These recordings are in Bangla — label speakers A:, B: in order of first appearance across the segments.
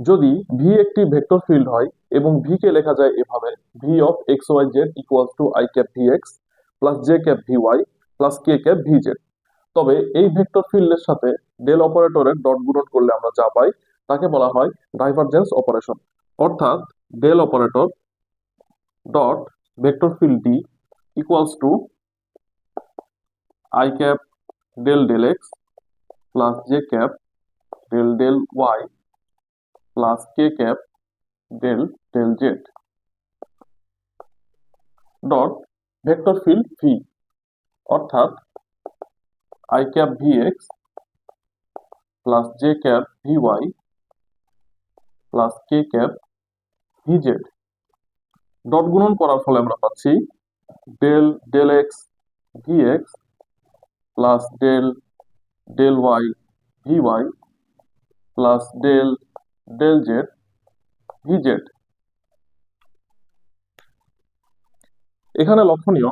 A: যদি ভি একটি ভেক্টর ফিল্ড হয় এবং ভি কে লেখা যায় এভাবে V of X Y Z equals to I cap V X plus J cap V Y plus K cap V Z তবে এই ভেক্টর ফিল্ডের সাথে ডেল অপারেটরের ডট গুণন করলে আমরা যা পাই, তাকে বলা হয় ডাইভারজেন্স অপারেশন অর্থাৎ del operator dot vector field D equals to I cap del del X plus J cap del del Y plus K cap del del Z dot vector field V অর্থাৎ I cap V X plus J cap V Y plus K cap V Z dot গুণন করার ফলে আমরা পাচ্ছি del del X V X plus del del Y V Y plus del Z V Z এখানে লক্ষণীয়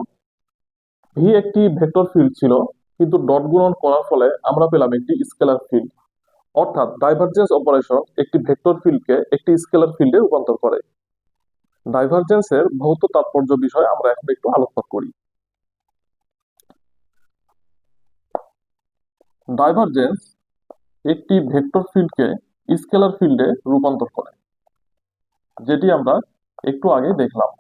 A: ভি একটি ভেক্টর ফিল্ড ছিল, কিন্তু ডট গুণন করার ফলে আমরা পেলাম একটি স্কেলার ফিল্ড অর্থাৎ ডাইভারজেন্স অপারেশন একটি ভেক্টর ফিল্ডকে একটি স্কেলার ফিল্ডে রূপান্তর করে। ডাইভারজেন্সের ভৌত তাৎপর্য বিষয়ে আমরা এখন একটু আলোকপাত করি। ডাইভারজেন্স একটি ভেক্টর ফিল্ডকে স্কেলার ফিল্ডে রূপান্তর করে, যেটি আমরা একটু আগে দেখলাম।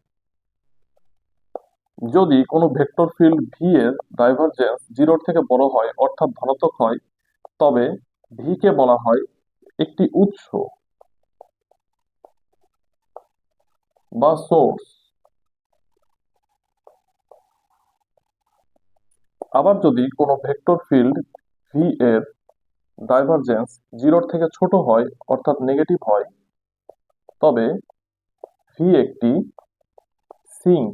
A: যদি কোনো ভেক্টর ফিল্ড ভি এর ডাইভারজেন্স জিরোর থেকে বড় হয়, অর্থাৎ ধনাত্মক হয়, তবে ভি কে বলা হয় একটি উৎস বা সোর্স আবার যদি কোনো ভেক্টর ফিল্ড ভি এর ডাইভারজেন্স জিরোর থেকে ছোট হয়, অর্থাৎ নেগেটিভ হয়। তবে ভি একটি সিঙ্ক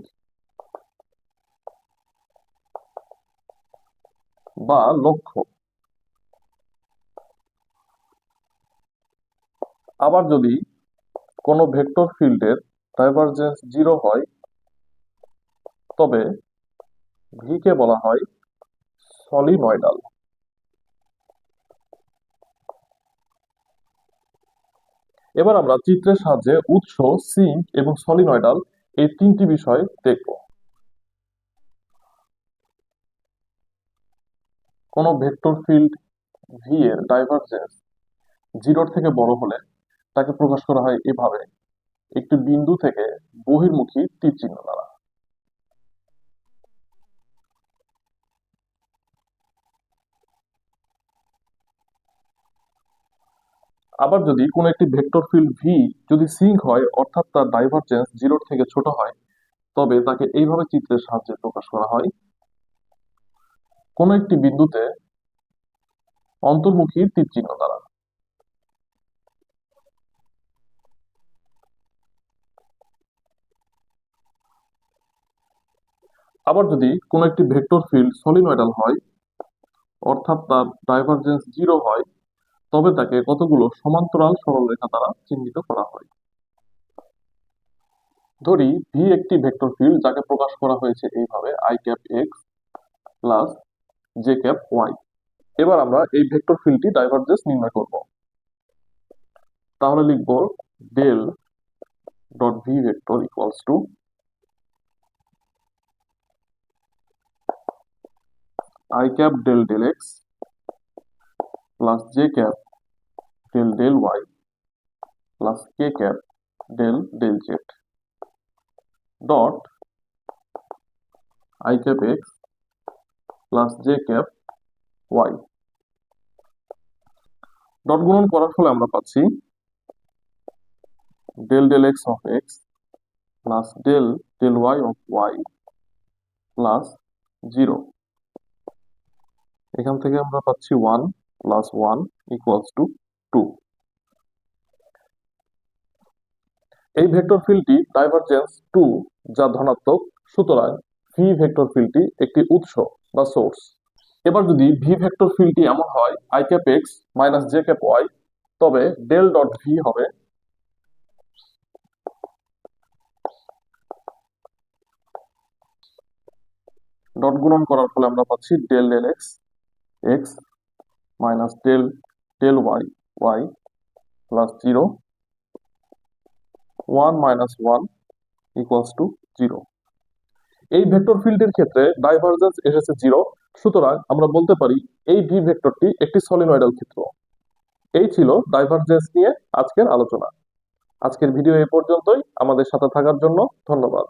A: বা লক্ষ্য। আবার যদি কোনো ভেক্টর ফিল্ডের ডাইভারজেন্স জিরো হয়, তবে ভি কে বলা হয় সলিনয়েডাল। এবার আমরা চিত্রের সাহায্যে উৎস সিঙ্ক এবং সলিনয়ডাল এই তিনটি বিষয় দেখব। কোনো ভেক্টর ফিল্ড ভি এর ডাইভারজেন্স জিরোর থেকে বড় হলে তাকে প্রকাশ করা হয় এভাবে। একটি বিন্দু থেকে বহির্মুখী তীর চিহ্ন দ্বারা। আবার যদি কোনো একটি ভেক্টর ফিল্ড ভি যদি সিঙ্ক হয়, অর্থাৎ তার ডাইভারজেন্স জিরোর থেকে ছোট হয়, তবে তাকে এইভাবে চিত্রের সাহায্যে প্রকাশ করা হয়। কোনো একটি বিন্দুতে অন্তর্মুখী তীর চিহ্ন দ্বারা। আবার যদি কোনো একটি ভেক্টর ফিল্ড সলিনয়েডাল হয়, অর্থাৎ তার ডাইভারজেন্স জিরো হয় তবে তাকে কতগুলো সমান্তরাল সরলরেখা দ্বারা চিহ্নিত করা হয়? ধরি ভি একটি ভেক্টর ফিল্ড যাকে প্রকাশ করা হয়েছে এইভাবে I cap X plus J cap Y এবার আমরা এই ভেক্টর ফিল্ডটি ডাইভারজেন্স নির্ণয় করব। তাহলে লিখব del dot V vector equals to i cap del del x plus j cap del del y plus k cap del del z. Dot i cap x plus j cap y. Dot গুণন করার ফলে আমরা পাচ্ছি del del X of X plus del del Y of Y plus zero এখান থেকে আমরা পাচ্ছি one plus one equals to two এই ভেক্টর ফিল্ডটি ডাইভারজেন্স টু যা ধনাত্মক, সুতরাং ভি ভেক্টর ফিল্ডটি একটি উৎস বা সোর্স এবার যদি ভি ভেক্টর ফিল্ডটি এমন হয় I cap X minus J cap Y তবে ডেল ডট ভি হবে ডট গুণন করার ফলে আমরা পাচ্ছি del del X X minus del del Y Y plus zero one minus one equals to zero এই ভেক্টর ফিল্ডের ক্ষেত্রে ডাইভারজেন্স এসেছে জিরো সুতরাং আমরা বলতে পারি এই ভি ভেক্টরটি একটি সলিনয়েডাল ক্ষেত্র। এই ছিল ডাইভারজেন্স নিয়ে আজকের আলোচনা। আজকের ভিডিও এই পর্যন্তই। আমাদের সাথে থাকার জন্য ধন্যবাদ।